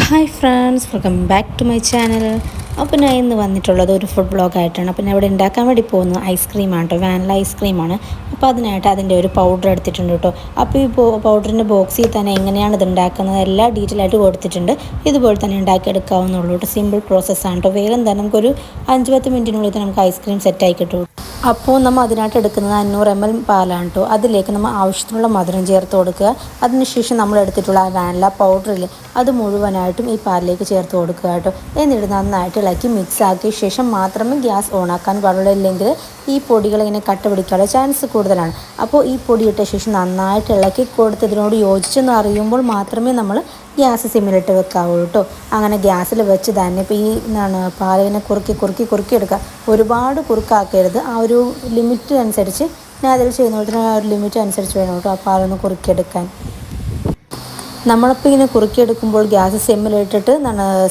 Hi friends welcome back to my channel അപ്പോൾ ഞാൻ ഇന്ന് വന്നിട്ടുള്ളത് ഒരു ഫുഡ് ബ്ലോഗായിട്ടാണ് അപ്പോൾ ഞാൻ ഇവിടെ ഉണ്ടാക്കാൻ വേണ്ടി പോകുന്നത് ഐസ്ക്രീമാണ് കേട്ടോ വാനില ഐസ്ക്രീമാണ് അപ്പോൾ അതിനായിട്ട് അതിന്റെ ഒരു പൗഡർ എടുത്തിട്ടുണ്ട് കേട്ടോ അപ്പോൾ ഈ പൗഡറിന്റെ ബോക്സിൽ തന്നെ എങ്ങനെയാണ് ഇത് ഉണ്ടാക്കുന്നത് എല്ലാ ഡീറ്റെയിൽ ആയിട്ട് കൊടുത്തിട്ടുണ്ട്. ഇതുപോലെ തന്നെ ഉണ്ടാക്കിയെടുക്കാവുന്നുള്ളൂ കേട്ടോ സിമ്പിൾ പ്രോസസ്സാണ് കേട്ടോ വേഗം തന്നെ നമുക്കൊരു അഞ്ച് പത്ത് മിനിറ്റിനുള്ളിൽ തന്നെ നമുക്ക് ഐസ്ക്രീം സെറ്റായി കിട്ടും അപ്പോൾ നമ്മൾ അതിനായിട്ട് എടുക്കുന്നത് അഞ്ഞൂറ് എം എൽ പാലാണ് കേട്ടോ അതിലേക്ക് നമ്മൾ ആവശ്യത്തിനുള്ള മധുരം ചേർത്ത് കൊടുക്കുക. അതിനുശേഷം നമ്മൾ എടുത്തിട്ടുള്ള ആ വാനില പൗഡറിൽ അത് മുഴുവനായിട്ടും ഈ പാലിലേക്ക് ചേർത്ത് കൊടുക്കുക കേട്ടോ എന്നിട്ട് നന്നായിട്ട് ഇളക്കി മിക്സ് ആക്കിയ ശേഷം മാത്രമേ ഗ്യാസ് ഓണാക്കാൻ പാടുള്ളൂ. ഇല്ലെങ്കിൽ ഈ പൊടികൾ ഇങ്ങനെ കട്ട പിടിക്കാനുള്ള ചാൻസ് കൂടുതലാണ്. അപ്പോൾ ഈ പൊടി ഇട്ട ശേഷം നന്നായിട്ട് ഇളക്കി കൊടുത്ത് ഇതിനോട് യോജിച്ചെന്ന് അറിയുമ്പോൾ മാത്രമേ നമ്മൾ ഗ്യാസ് സിമ്മിലിട്ട് വെക്കാവൂ കേട്ടോ. അങ്ങനെ ഗ്യാസിൽ വെച്ച് തന്നെ ഇപ്പോൾ ഈ എന്താണ് പാലിനെ കുറുക്കി കുറുക്കി കുറുക്കി എടുക്കുക. ഒരുപാട് കുറുക്കാക്കരുത്. ആ ഒരു ലിമിറ്റ് അനുസരിച്ച് ഞാൻ അതിൽ ചെയ്യുന്ന ആ ഒരു ലിമിറ്റ് അനുസരിച്ച് വേണം കേട്ടോ ആ പാലൊന്ന് കുറുക്കിയെടുക്കാൻ. നമ്മളിപ്പോൾ ഇങ്ങനെ കുറുക്കിയെടുക്കുമ്പോൾ ഗ്യാസ് സിമ്മിലിട്ടിട്ട്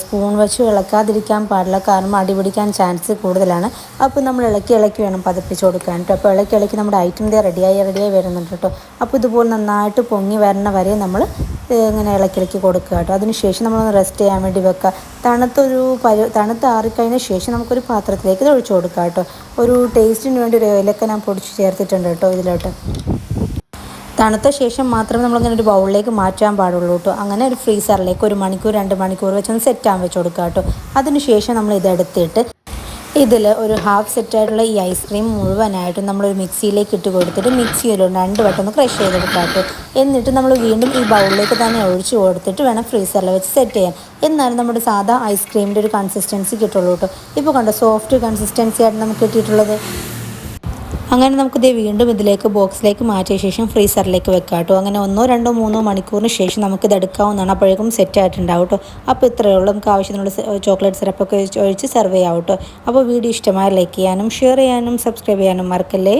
സ്പൂൺ വെച്ച് ഇളക്കാതിരിക്കാൻ പാടില്ല. കാരണം അടി പിടിക്കാൻ ചാൻസ് കൂടുതലാണ്. അപ്പോൾ നമ്മൾ ഇളക്കി ഇളക്കി വേണം പതിപ്പിച്ച് കൊടുക്കാൻ കേട്ടോ അപ്പോൾ ഇളക്കി ഇളക്കി നമ്മുടെ ഐറ്റം ദേ റെഡിയായി റെഡിയായി വരുന്നുണ്ട് കേട്ടോ അപ്പോൾ ഇതുപോലെ നന്നായിട്ട് പൊങ്ങി വരണ വരെ നമ്മൾ ഇങ്ങനെ ഇളക്കി ഇളക്കി കൊടുക്കുക കേട്ടോ അതിനുശേഷം നമ്മളൊന്ന് റെസ്റ്റ് ചെയ്യാൻ വേണ്ടി വെക്കുക. തണുത്തൊരു പരു തണുത്ത് ആറിക്കഴിഞ്ഞ ശേഷം നമുക്കൊരു പാത്രത്തിലേക്ക് ഒഴിച്ചു കൊടുക്കുക കേട്ടോ ഒരു ടേസ്റ്റിന് വേണ്ടി ഒരു ഇലക്ക ഞാൻ പൊടിച്ച് ചേർത്തിട്ടുണ്ട് കേട്ടോ ഇതിലോട്ട്. തണുത്ത ശേഷം മാത്രമേ നമ്മളിങ്ങനെ ഒരു ബൗളിലേക്ക് മാറ്റാൻ പാടുള്ളൂ കേട്ടോ അങ്ങനെ ഒരു ഫ്രീസറിലേക്ക് ഒരു മണിക്കൂർ രണ്ട് മണിക്കൂർ വെച്ചൊന്ന് സെറ്റ് ആകാൻ വെച്ച് കൊടുക്കുക കേട്ടോ അതിനുശേഷം നമ്മൾ ഇതെടുത്തിട്ട് ഇതിൽ ഒരു ഹാഫ് സെറ്റായിട്ടുള്ള ഈ ഐസ്ക്രീം മുഴുവനായിട്ടും നമ്മളൊരു മിക്സിയിലേക്ക് ഇട്ട് കൊടുത്തിട്ട് മിക്സിയിൽ രണ്ട് വട്ടം ഒന്ന് ക്രഷ് ചെയ്തെടുക്കാട്ടോ എന്നിട്ട് നമ്മൾ വീണ്ടും ഈ ബൗളിലേക്ക് തന്നെ ഒഴിച്ച് കൊടുത്തിട്ട് വേണം ഫ്രീസറിൽ വെച്ച് സെറ്റ് ചെയ്യാൻ. എന്നാലും നമ്മുടെ സാധാ ഐസ്ക്രീമിന്റെ ഒരു കൺസിസ്റ്റൻസി കിട്ടുള്ളൂ കേട്ടോ ഇപ്പോൾ കണ്ടോ സോഫ്റ്റ് കൺസിസ്റ്റൻസി ആയിട്ട് നമുക്ക് കിട്ടിയിട്ടുള്ളത്? അങ്ങനെ നമുക്കിത് വീണ്ടും ഇതിലേക്ക് ബോക്സിലേക്ക് മാറ്റിയ ശേഷം ഫ്രീസറിലേക്ക് വെക്കാം കേട്ടോ അങ്ങനെ ഒന്നോ രണ്ടോ മൂന്നോ മണിക്കൂറിന് ശേഷം നമുക്കിത് എടുക്കാവുന്നതാണ്. അപ്പോഴേക്കും സെറ്റ് ആയിട്ടുണ്ടാവും കേട്ടോ അപ്പോൾ ഇത്രയേ ഉള്ളൂ. നമുക്ക് ആവശ്യത്തിനുള്ള ചോക്ലേറ്റ് സിറപ്പൊക്കെ ഒഴിച്ച് സെർവ് ചെയ്യാം കേട്ടോ അപ്പോൾ വീഡിയോ ഇഷ്ടമായി ലൈക്ക് ചെയ്യാനും ഷെയർ ചെയ്യാനും സബ്സ്ക്രൈബ് ചെയ്യാനും മറക്കല്ലേ?